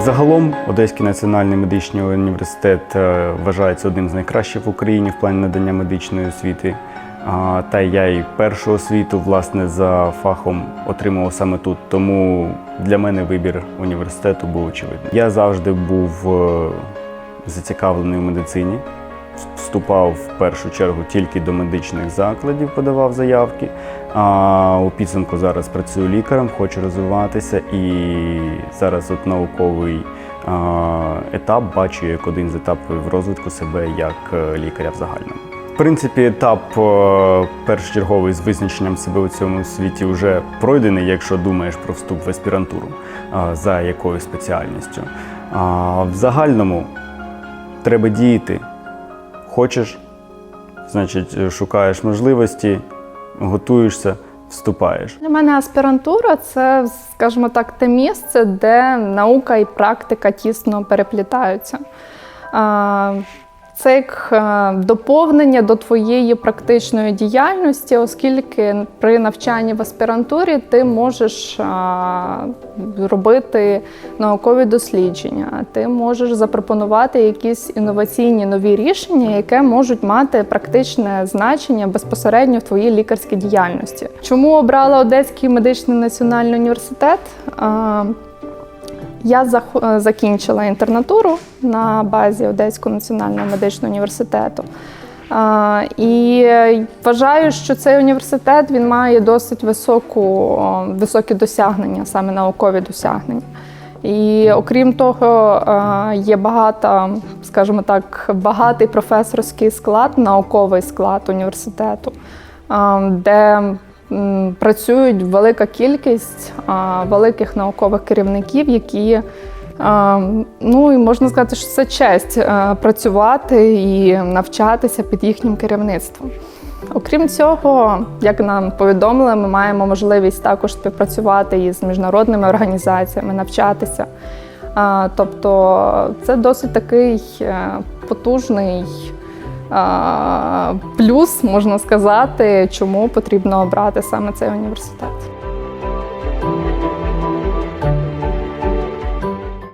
Загалом Одеський національний медичний університет е, вважається одним з найкращих в Україні в плані надання медичної освіти. Та я і першу освіту власне за фахом отримував саме тут. Тому для мене вибір університету був очевидний. Я завжди був е, зацікавлений в медицині. Вступав в першу чергу тільки до медичних закладів, подавав заявки. А у підсумку зараз працюю лікарем, хочу розвиватися і зараз от науковий етап бачу як один з етапів розвитку себе як е, лікаря в загальному. В принципі, етап е, першочерговий з визначенням себе у цьому світі вже пройдений, якщо думаєш про вступ в аспірантуру за якоюсь спеціальністю. В загальному треба діяти. Хочеш, значить, шукаєш можливості, готуєшся, вступаєш. Для мене аспірантура це, скажімо так, те місце, де наука і практика тісно переплітаються. Це як е, доповнення до твоєї практичної діяльності, оскільки при навчанні в аспірантурі ти можеш робити наукові дослідження, ти можеш запропонувати якісь інноваційні нові рішення, які можуть мати практичне значення безпосередньо в твоїй лікарській діяльності. Чому обрала Одеський медичний національний університет? Я е, закінчила інтернатуру на базі Одеського національного медичного університету. І вважаю, що цей університет він має досить високу, високі досягнення, саме наукові досягнення. І окрім того, е, є багато, скажімо так, багатий професорський склад, науковий склад університету, де працюють велика кількість великих наукових керівників, які ну і можна сказати, що це честь працювати і навчатися під їхнім керівництвом. Окрім цього, як нам повідомили, ми маємо можливість також співпрацювати із міжнародними організаціями, навчатися. Тобто це досить такий е, потужний плюс, можна сказати, чому потрібно обрати саме цей університет.